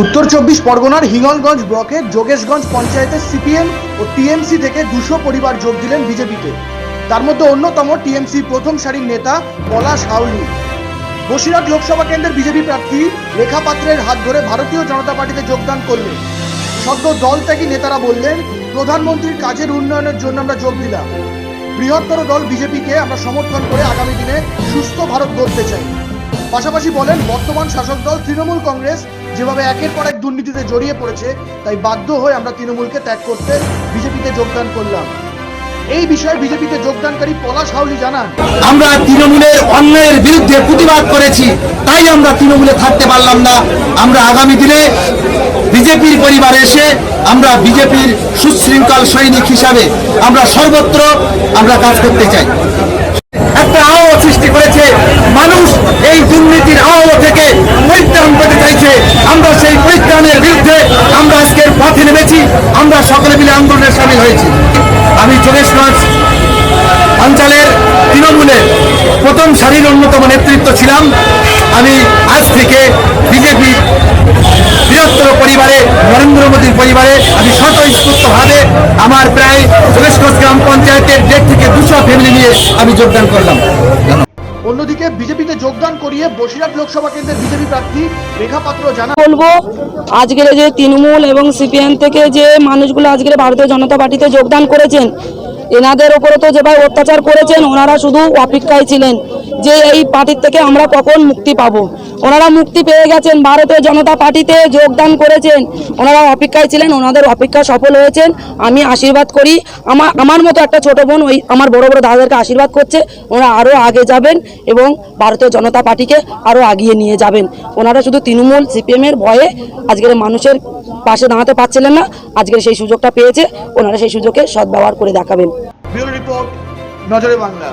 উত্তর চব্বিশ পরগনার হিঙ্গলগঞ্জ ব্লকের যোগেশগঞ্জ পঞ্চায়েতের সিপিএম ও টিএমসি থেকে দুশো পরিবার যোগ দিলেন বিজেপিতে। তার মধ্যে অন্যতম টিএমসি প্রথম সারির নেতা পলাশ হাউলি। বসিরহাট লোকসভা কেন্দ্রের বিজেপি প্রার্থী রেখা পাত্রের হাত ধরে ভারতীয় জনতা পার্টিতে যোগদান করলেন। সদ্য দল ত্যাগী নেতারা বললেন, প্রধানমন্ত্রীর কাজের উন্নয়নের জন্য আমরা যোগ দিলাম। বৃহত্তর দল বিজেপিকে আমরা সমর্থন করে আগামী দিনে সুস্থ ভারত গড়তে চাই। পাশাপাশি বলেন, বর্তমান শাসক দল তৃণমূল কংগ্রেস যেভাবে একের পর এক দুর্নীতিতে জড়িয়ে পড়েছে তাই বাধ্য হয়ে আমরা তৃণমূলকে ত্যাগ করতে বিজেপিতে যোগদান করলাম। এই বিষয়ে বিজেপিতে যোগদানকারী পলাশ হাউলি জানান আমরা তৃণমূলের অন্যায়ের বিরুদ্ধে প্রতিবাদ করেছি তাই আমরা তৃণমূলে থাকতে পারলাম না। আমরা আগামী দিনে বিজেপির পরিবারে এসে আমরা বিজেপির সুশৃঙ্খল সৈনিক হিসাবে আমরা সর্বত্র আমরা কাজ করতে চাই। একটা আবহাওয়া সৃষ্টি করেছে মানুষ এই দুর্নীতির আবহাওয়া থেকে পরিত্রাণ পেতে চাইছে আমরা সেই পরিত্রাণের বিরুদ্ধে আমরা আজকের পথে নেমেছি আমরা সকলে মিলে আন্দোলনে সামিল হয়েছি। আমি যোগেশগঞ্জ অঞ্চলের তৃণমূলের প্রথম সারির অন্যতম নেতৃত্ব ছিলাম। আমি আজ থেকে বিজেপি বৃহত্তর পরিবারে, নরেন্দ্র মোদীর পরিবারে আমি স্বতঃস্ফূর্তভাবে আমার প্রায় যোগেশগঞ্জ গ্রাম পঞ্চায়েতের দেড় থেকে দুশো ফ্যামিলি নিয়ে আমি যোগদান করলাম। অন্যদিকে বিজেপিতে যোগদান করিয়ে বসিরহাট লোকসভা কেন্দ্রের বিজেপি প্রার্থী রেখা পাত্র জানা বলব, আজকের যে তৃণমূল এবং সিপিএম থেকে যে মানুষগুলো আজকের ভারতীয় জনতা পার্টিতে যোগদান করেছেন, এনাদের ওপরে তো যেভাবে অত্যাচার করেছেন, ওনারা শুধু অপেক্ষায় ছিলেন যে এই পার্টির থেকে আমরা কখন মুক্তি পাবো। ওনারা মুক্তি পেয়ে গেছেন, ভারতীয় জনতা পার্টিতে যোগদান করেছেন। ওনারা অপেক্ষায় ছিলেন, ওনাদের অপেক্ষা সফল হয়েছেন। আমি আশীর্বাদ করি। আমার আমার মতো একটা ছোট বোন ওই আমার বড় বড় দাদাদেরকে আশীর্বাদ করছে। ওনারা আরও আগে যাবেন এবং ভারতীয় জনতা পার্টিকে আরও আগিয়ে নিয়ে যাবেন। ওনারা শুধু তৃণমূল সিপিএমের ভয়ে আজকের মানুষের পাশে দাঁড়াতে পারছিলেন না। আজকের সেই সুযোগটা পেয়েছে। ওনারা সেই সুযোগে সদ্ব্যবহার করে দেখাবেন। নজরে বাংলা।